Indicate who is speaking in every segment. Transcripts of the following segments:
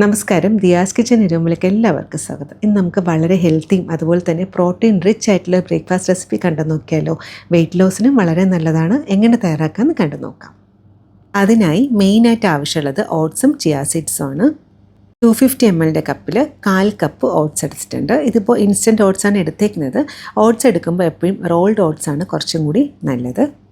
Speaker 1: നമസ്കാരം. ദിയാസ് കിച്ചൻ ഇരുമ്പിലേക്ക് എല്ലാവർക്കും സ്വാഗതം. ഇന്ന് നമുക്ക് വളരെ ഹെൽത്തിയും അതുപോലെ തന്നെ പ്രോട്ടീൻ റിച്ച് ആയിട്ടുള്ള ബ്രേക്ക്ഫാസ്റ്റ് റെസിപ്പി കണ്ടു നോക്കിയാലോ? വെയിറ്റ് ലോസിനും വളരെ നല്ലതാണ്. എങ്ങനെ തയ്യാറാക്കാമെന്ന് കണ്ടു നോക്കാം. അതിനായി മെയിനായിട്ട് ആവശ്യമുള്ളത് ഓട്സും ചിയാ സീഡ്സും ടു ഫിഫ്റ്റി എം എല്ലിന്റെ കപ്പിൽ കാൽ കപ്പ് ഓട്സ് എടുത്തിട്ടുണ്ട്. ഇതിപ്പോൾ ഇൻസ്റ്റന്റ് ഓട്സാണ് എടുത്തേക്കുന്നത്. ഓട്സ് എടുക്കുമ്പോൾ എപ്പോഴും റോൾഡ് ഓട്സ് ആണ് കുറച്ചും കൂടി നല്ലത്.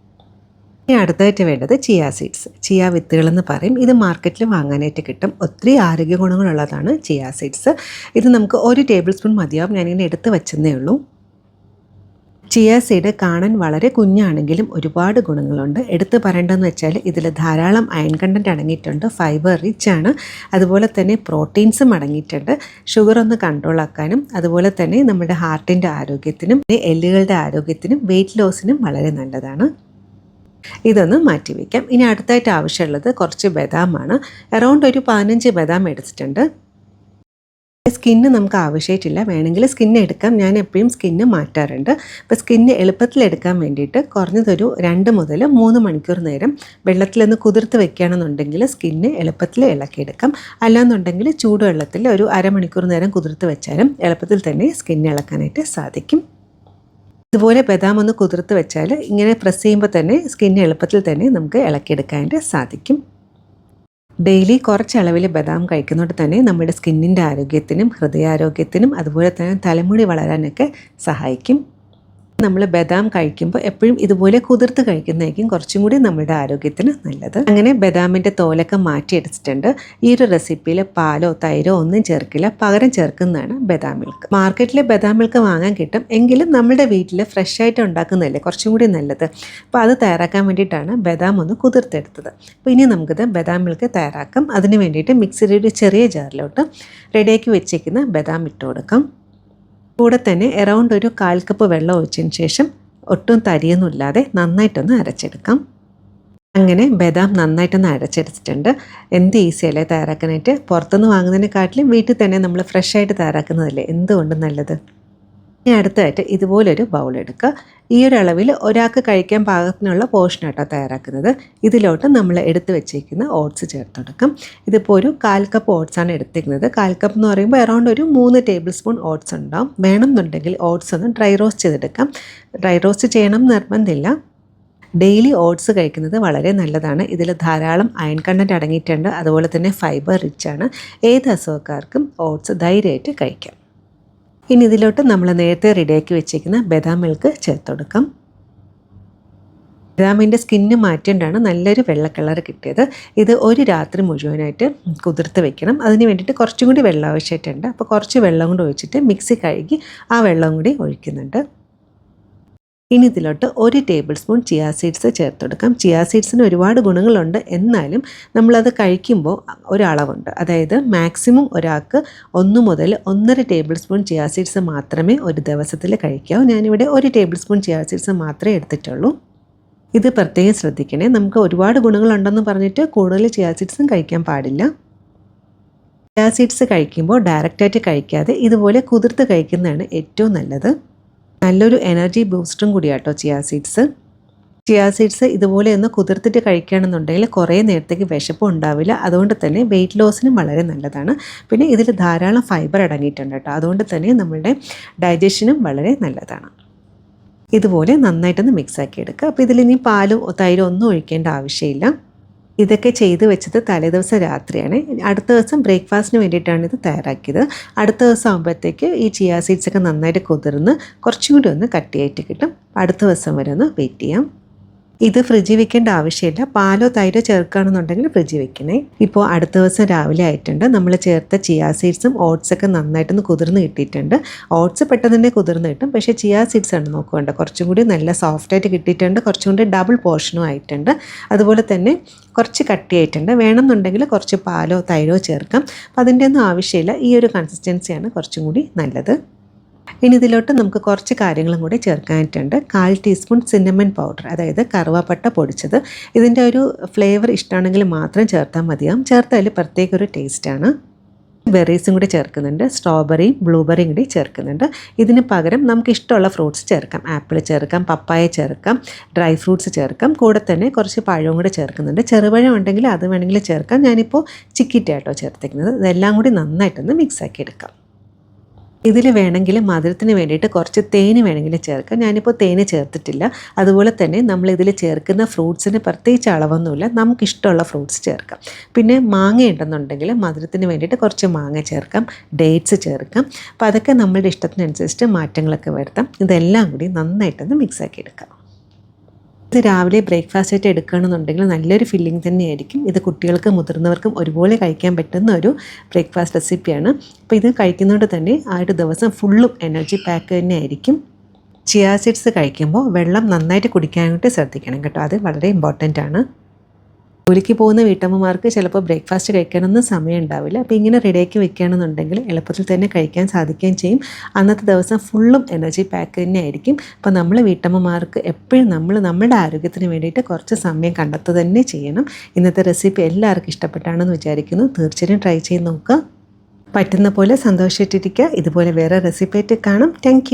Speaker 1: ഇനി അടുത്തായിട്ട് വേണ്ടത് ചിയ സീഡ്സ് ചിയ വിത്തുകൾ എന്ന് പറയും. ഇത് മാർക്കറ്റിൽ വാങ്ങാനായിട്ട് കിട്ടും. ഒത്തിരി ആരോഗ്യ ഗുണങ്ങളുള്ളതാണ് ചിയ സീഡ്സ് ഇത് നമുക്ക് ഒരു ടേബിൾ സ്പൂൺ മതിയാവും. ഞാനിങ്ങനെ എടുത്ത് വെച്ചെന്നേ ഉള്ളൂ. ചിയ സീഡ് കാണാൻ വളരെ കുഞ്ഞാണെങ്കിലും ഒരുപാട് ഗുണങ്ങളുണ്ട്. എടുത്തു പറയേണ്ടതെന്ന് വെച്ചാൽ ഇതിൽ ധാരാളം അയൺ കണ്ടന്റ് അടങ്ങിയിട്ടുണ്ട്. ഫൈബർ റിച്ച് ആണ്. അതുപോലെ തന്നെ പ്രോട്ടീൻസും അടങ്ങിയിട്ടുണ്ട്. ഷുഗർ ഒന്ന് കൺട്രോൾ ആക്കാനും അതുപോലെ തന്നെ നമ്മുടെ ഹാർട്ടിന്റെ ആരോഗ്യത്തിനും എല്ലുകളുടെ ആരോഗ്യത്തിനും വെയിറ്റ് ലോസിനും വളരെ നല്ലതാണ്. ഇതൊന്ന് മാറ്റി വയ്ക്കാം ഇനി അടുത്തായിട്ട് ആവശ്യമുള്ളത് കുറച്ച് ബദാമാണ്. അറൗണ്ട് ഒരു പതിനഞ്ച് ബദാം എടുത്തിട്ടുണ്ട്. സ്കിന്ന് നമുക്ക് ആവശ്യമായിട്ടില്ല. വേണമെങ്കിൽ സ്കിന്ന് എടുക്കാം. ഞാൻ എപ്പോഴും സ്കിന്ന് മാറ്റാറുണ്ട്. അപ്പോൾ സ്കിന്ന് എളുപ്പത്തിൽ എടുക്കാൻ വേണ്ടിയിട്ട് കുറഞ്ഞതൊരു രണ്ട് മുതൽ മൂന്ന് മണിക്കൂർ നേരം വെള്ളത്തിലൊന്ന് കുതിർത്ത് വെക്കുകയാണെന്നുണ്ടെങ്കിൽ സ്കിന്ന് എളുപ്പത്തിൽ ഇളക്കിയെടുക്കാം. അല്ലാന്നുണ്ടെങ്കിൽ ചൂടുവെള്ളത്തിൽ ഒരു അരമണിക്കൂർ നേരം കുതിർത്ത് വെച്ചാലും എളുപ്പത്തിൽ തന്നെ സ്കിന്ന് ഇളക്കാനായിട്ട് സാധിക്കും. ഇതുപോലെ ബദാം ഒന്ന് കുതിർത്ത് വെച്ചാൽ ഇങ്ങനെ പ്രസ് ചെയ്യുമ്പോൾ തന്നെ സ്കിൻ എളുപ്പത്തിൽ തന്നെ നമുക്ക് ഇളക്കിയെടുക്കാനായിട്ട് സാധിക്കും. ഡെയിലി കുറച്ച് അളവിൽ ബദാം കഴിക്കുന്നതുകൊണ്ട് തന്നെ നമ്മുടെ സ്കിന്നിന്റെ ആരോഗ്യത്തിനും ഹൃദയാരോഗ്യത്തിനും അതുപോലെ തന്നെ തലമുടി വളരാനൊക്കെ സഹായിക്കും. നമ്മൾ ബദാം കഴിക്കുമ്പോൾ എപ്പോഴും ഇതുപോലെ കുതിർത്ത് കഴിക്കുന്നതായിരിക്കും കുറച്ചും കൂടി നമ്മുടെ ആരോഗ്യത്തിന് നല്ലത്. അങ്ങനെ ബദാമിന്റെ തോലൊക്കെ മാറ്റിയെടുത്തിട്ടുണ്ട്. ഈ ഒരു റെസിപ്പിയിൽ പാലോ തൈരോ ഒന്നും ചേർക്കില്ല. പകരം ചേർക്കുന്നതാണ് ബദാം മിൽക്ക്. മാർക്കറ്റിലെ ബദാം മിൽക്ക് വാങ്ങാൻ കിട്ടും. എങ്കിലും നമ്മുടെ വീട്ടിൽ ഫ്രഷ് ആയിട്ട് ഉണ്ടാക്കുന്നതല്ലേ കുറച്ചും കൂടി നല്ലത്. അപ്പോൾ അത് തയ്യാറാക്കാൻ വേണ്ടിയിട്ടാണ് ബദാം ഒന്ന് കുതിർത്തെടുത്തത്. അപ്പോൾ ഇനി നമുക്കിത് ബദാം മിൽക്ക് തയ്യാറാക്കാം. അതിന് വേണ്ടിയിട്ട് മിക്സിയുടെ ഒരു ചെറിയ ജാറിലോട്ട് റെഡിയാക്കി വെച്ചേക്കുന്ന ബദാം ഇട്ട് കൊടുക്കാം. കൂടെ തന്നെ എറൗണ്ട് ഒരു കാൽ കപ്പ് വെള്ളം ഒഴിച്ചതിന് ശേഷം ഒട്ടും തരിയൊന്നുമില്ലാതെ നന്നായിട്ടൊന്ന് അരച്ചെടുക്കാം. അങ്ങനെ ബദാം നന്നായിട്ടൊന്ന് അരച്ചെടുത്തിട്ടുണ്ട്. എന്ത് ഈസിയല്ലേ തയ്യാറാക്കാനായിട്ട്? പുറത്തുനിന്ന് വാങ്ങുന്നതിനെക്കാട്ടിലും വീട്ടിൽ തന്നെ നമ്മൾ ഫ്രഷ് ആയിട്ട് തയ്യാറാക്കുന്നതല്ലേ? എന്തുകൊണ്ടും നല്ലത്? ഇനി അടുത്തായിട്ട് ഇതുപോലൊരു ബൗൾ എടുക്കുക. ഈ ഒരു അളവിൽ ഒരാൾക്ക് കഴിക്കാൻ പാകത്തിനുള്ള പോർഷനാട്ടോ തയ്യാറാക്കുന്നത്. ഇതിലോട്ട് നമ്മൾ എടുത്തു വെച്ചേക്കുന്ന ഓട്സ് ചേർത്ത് കൊടുക്കും. ഇതിപ്പോൾ ഒരു കാൽ കപ്പ് ഓട്സാണ് എടുത്തിരിക്കുന്നത്. കാൽ കപ്പ് എന്ന് പറയുമ്പോൾ അറൗണ്ട് ഒരു മൂന്ന് ടേബിൾ സ്പൂൺ ഓട്സ് ഉണ്ടാവും. വേണമെന്നുണ്ടെങ്കിൽ ഓട്സ് ഒന്ന് ഡ്രൈ റോസ്റ്റ് ചെയ്തെടുക്കാം. ഡ്രൈ റോസ്റ്റ് ചെയ്യണം നിർബന്ധമില്ല. ഡെയിലി ഓട്സ് കഴിക്കുന്നത് വളരെ നല്ലതാണ്. ഇതിൽ ധാരാളം അയൺ കണ്ടന്റ് അടങ്ങിയിട്ടുണ്ട്. അതുപോലെ തന്നെ ഫൈബർ റിച്ച് ആണ്. ഏത് അസുഖക്കാർക്കും ഓട്സ് ധൈര്യമായിട്ട് കഴിക്കാം. ഇനി ഇതിലോട്ട് നമ്മൾ നേരത്തെ റെഡിയാക്കി വെച്ചേക്കുന്ന ബദാം മിൽക്ക് ചേർത്ത് കൊടുക്കാം. ബദാമിന്റെ സ്കിന്ന് മാറ്റേണ്ടാണ് നല്ലൊരു വെള്ള കളർ കിട്ടിയത്. ഇത് ഒരു രാത്രി മുഴുവനായിട്ട് കുതിർത്ത് വെക്കണം. അതിന് വേണ്ടിയിട്ട് കുറച്ചും കൂടി വെള്ളം ആവശ്യമായിട്ടുണ്ട്. അപ്പോൾ കുറച്ച് വെള്ളം കൂടി ഒഴിച്ചിട്ട് മിക്സി കഴുകി ആ വെള്ളം കൂടി ഒഴിക്കുന്നുണ്ട്. ഇനി ഇതിലോട്ട് ഒരു ടേബിൾ സ്പൂൺ ചിയാ സീഡ്സ് ചേർത്ത് കൊടുക്കാം ചിയാ സീഡ്സിന് ഒരുപാട് ഗുണങ്ങളുണ്ട്. എന്നാലും നമ്മളത് കഴിക്കുമ്പോൾ ഒരളവുണ്ട്. അതായത് മാക്സിമം ഒരാൾക്ക് ഒന്ന് മുതൽ ഒന്നര ടേബിൾ സ്പൂൺ ചിയാ സീഡ്സ് മാത്രമേ ഒരു ദിവസത്തിൽ കഴിക്കാവൂ. ഞാനിവിടെ ഒരു ടേബിൾ സ്പൂൺ ചിയാ സീഡ്സ് മാത്രമേ എടുത്തിട്ടുള്ളൂ. ഇത് പ്രത്യേകം ശ്രദ്ധിക്കണേ. നമുക്ക് ഒരുപാട് ഗുണങ്ങളുണ്ടെന്ന് പറഞ്ഞിട്ട് കൂടുതൽ ചിയാ സീഡ്സും കഴിക്കാൻ പാടില്ല. ചിയാ സീഡ്സ് കഴിക്കുമ്പോൾ ഡയറക്റ്റായിട്ട് കഴിക്കാതെ ഇതുപോലെ കുതിർത്ത് കഴിക്കുന്നതാണ് ഏറ്റവും നല്ലത്. നല്ലൊരു എനർജി ബൂസ്റ്ററും കൂടിയാട്ടോ ചിയാ സീഡ്സ് ചിയാ സീഡ്സ് ഇതുപോലെ ഒന്ന് കുതിർത്തിട്ട് കഴിക്കുകയാണെന്നുണ്ടെങ്കിൽ കുറേ നേരത്തേക്ക് വിശപ്പ് ഉണ്ടാവില്ല. അതുകൊണ്ട് തന്നെ വെയിറ്റ് ലോസിനും വളരെ നല്ലതാണ്. പിന്നെ ഇതിൽ ധാരാളം ഫൈബർ അടങ്ങിയിട്ടുണ്ട് കേട്ടോ അതുകൊണ്ട് തന്നെ നമ്മളുടെ ഡൈജഷനും വളരെ നല്ലതാണ്. ഇതുപോലെ നന്നായിട്ടൊന്ന് മിക്സാക്കി എടുക്കുക അപ്പോൾ ഇതിൽ ഇനി പാലും തൈരും ഒന്നും ഒഴിക്കേണ്ട ആവശ്യമില്ല. ഇതൊക്കെ ചെയ്ത് വെച്ചത് തലേദിവസം രാത്രിയാണ്. അടുത്ത ദിവസം ബ്രേക്ക്ഫാസ്റ്റിന് വേണ്ടിയിട്ടാണ് ഇത് തയ്യാറാക്കിയത്. അടുത്ത ദിവസം ആകുമ്പോഴത്തേക്ക് ഈ ചിയാ സീഡ്സൊക്കെ നന്നായിട്ട് കുതിർന്ന് കുറച്ചും കൂടി ഒന്ന് കട്ടിയായിട്ട് കിട്ടും. അടുത്ത ദിവസം വരെ ഒന്ന് വെയിറ്റ് ചെയ്യാം. ഇത് ഫ്രിഡ്ജിൽ വെക്കേണ്ട ആവശ്യമില്ല. പാലോ തൈരോ ചേർക്കുകയാണെന്നുണ്ടെങ്കിൽ ഫ്രിഡ്ജിൽ വെക്കണേ. ഇപ്പോൾ അടുത്ത ദിവസം രാവിലെ ആയിട്ടുണ്ട്. നമ്മൾ ചേർത്ത ചിയാ സീഡ്സും ഓട്സൊക്കെ നന്നായിട്ടൊന്ന് കുതിർന്ന് കിട്ടിയിട്ടുണ്ട്. ഓട്സ് പെട്ടെന്ന് തന്നെ കുതിർന്ന് കിട്ടും. പക്ഷേ ചിയാ സീഡ്സ് ആണ് നോക്കുന്നുണ്ട് കുറച്ചും കൂടി നല്ല സോഫ്റ്റായിട്ട് കിട്ടിയിട്ടുണ്ട്. കുറച്ചും കൂടി ഡബിൾ പോർഷനും ആയിട്ടുണ്ട്. അതുപോലെ തന്നെ കുറച്ച് കട്ടിയായിട്ടുണ്ട്. വേണമെന്നുണ്ടെങ്കിൽ കുറച്ച് പാലോ തൈരോ ചേർക്കാം. അപ്പം അതിന്റെ ഒന്നും ആവശ്യമില്ല. ഈ ഒരു കൺസിസ്റ്റൻസിയാണ് കുറച്ചും കൂടി നല്ലത്. ഇനി ഇതിലോട്ട് നമുക്ക് കുറച്ച് കാര്യങ്ങളും കൂടി ചേർക്കാനായിട്ടുണ്ട്. കാൽ ടീസ്പൂൺ സിന്നമൻ പൗഡർ അതായത് കറുവാപ്പട്ട പൊടിച്ചത്. ഇതിന്റെ ഒരു ഫ്ലേവർ ഇഷ്ടമാണെങ്കിൽ മാത്രം ചേർത്താൽ മതിയാവും. ചേർത്താൽ പ്രത്യേക ഒരു ടേസ്റ്റാണ് ബെറീസും കൂടി ചേർക്കുന്നുണ്ട്. സ്ട്രോബെറിയും ബ്ലൂബെറിയും കൂടി ചേർക്കുന്നുണ്ട്. ഇതിന് പകരം നമുക്ക് ഇഷ്ടമുള്ള ഫ്രൂട്ട്സ് ചേർക്കാം. ആപ്പിൾ ചേർക്കാം പപ്പായ ചേർക്കാം ഡ്രൈ ഫ്രൂട്ട്സ് ചേർക്കാം. കൂടെ തന്നെ കുറച്ച് പഴവും കൂടി ചേർക്കുന്നുണ്ട്. ചെറുപഴം ഉണ്ടെങ്കിൽ അത് വേണമെങ്കിൽ ചേർക്കാം. ഞാനിപ്പോൾ ചിക്കിറ്റായിട്ടോ ചേർത്തിരിക്കുന്നത്. ഇതെല്ലാം കൂടി നന്നായിട്ടൊന്ന് മിക്സാക്കി എടുക്കാം. ഇതിൽ വേണമെങ്കിൽ മധുരത്തിന് വേണ്ടിയിട്ട് കുറച്ച് തേന് വേണമെങ്കിൽ ചേർക്കാം. ഞാനിപ്പോൾ തേന് ചേർത്തിട്ടില്ല. അതുപോലെ തന്നെ നമ്മൾ ഇതിൽ ചേർക്കുന്ന ഫ്രൂട്ട്സിന് പ്രത്യേകിച്ച് അളവൊന്നുമില്ല. നമുക്കിഷ്ടമുള്ള ഫ്രൂട്ട്സ് ചേർക്കാം. പിന്നെ മാങ്ങ ഉണ്ടെന്നുണ്ടെങ്കിൽ മധുരത്തിന് വേണ്ടിയിട്ട് കുറച്ച് മാങ്ങ ചേർക്കാം. ഡേറ്റ്സ് ചേർക്കാം. അപ്പോൾ അതൊക്കെ നമ്മളുടെ ഇഷ്ടത്തിനനുസരിച്ച് മാറ്റങ്ങളൊക്കെ വരുത്താം. ഇതെല്ലാം കൂടി നന്നായിട്ടൊന്ന് മിക്സാക്കി എടുക്കാം. ഇത് രാവിലെ ബ്രേക്ക്ഫാസ്റ്റ് ആയിട്ട് എടുക്കുകയാണെന്നുണ്ടെങ്കിൽ നല്ലൊരു ഫില്ലിംഗ് തന്നെയായിരിക്കും. ഇത് കുട്ടികൾക്കും മുതിർന്നവർക്കും ഒരുപോലെ കഴിക്കാൻ പറ്റുന്ന ഒരു ബ്രേക്ക്ഫാസ്റ്റ് റെസിപ്പിയാണ് അപ്പോൾ ഇത് കഴിക്കുന്നതുകൊണ്ട് തന്നെ ആ ഒരു ദിവസം ഫുള്ളും എനർജി പാക്ക് തന്നെ ആയിരിക്കും. ചിയാ സീഡ്സ് കഴിക്കുമ്പോൾ വെള്ളം നന്നായിട്ട് കുടിക്കാനായിട്ട് ശ്രദ്ധിക്കണം കേട്ടോ. അത് വളരെ ഇമ്പോർട്ടന്റ് ആണ്. ജോലിക്ക് പോകുന്ന വീട്ടമ്മമാർക്ക് ചിലപ്പോൾ ബ്രേക്ക്ഫാസ്റ്റ് കഴിക്കാനൊന്നും സമയം ഉണ്ടാവില്ല. അപ്പോൾ ഇങ്ങനെ റെഡിയാക്കി വെക്കുകയാണെന്നുണ്ടെങ്കിൽ എളുപ്പത്തിൽ തന്നെ കഴിക്കാൻ സാധിക്കുകയും ചെയ്യും. അന്നത്തെ ദിവസം ഫുള്ളും എനർജി പാക്ക് തന്നെ ആയിരിക്കും. അപ്പോൾ നമ്മൾ വീട്ടമ്മമാർക്ക് എപ്പോഴും നമ്മൾ നമ്മുടെ ആരോഗ്യത്തിന് വേണ്ടിയിട്ട് കുറച്ച് സമയം കണ്ടെത്തുക തന്നെ ചെയ്യണം. ഇന്നത്തെ റെസിപ്പി എല്ലാവർക്കും ഇഷ്ടപ്പെട്ടാണെന്ന് വിചാരിക്കുന്നു. തീർച്ചയായും ട്രൈ ചെയ്ത് നോക്കുക. പറ്റുന്ന പോലെ സന്തോഷിച്ചിട്ടിരിക്കുക. ഇതുപോലെ വേറെ റെസിപ്പി ആയിട്ട് കാണാം. താങ്ക്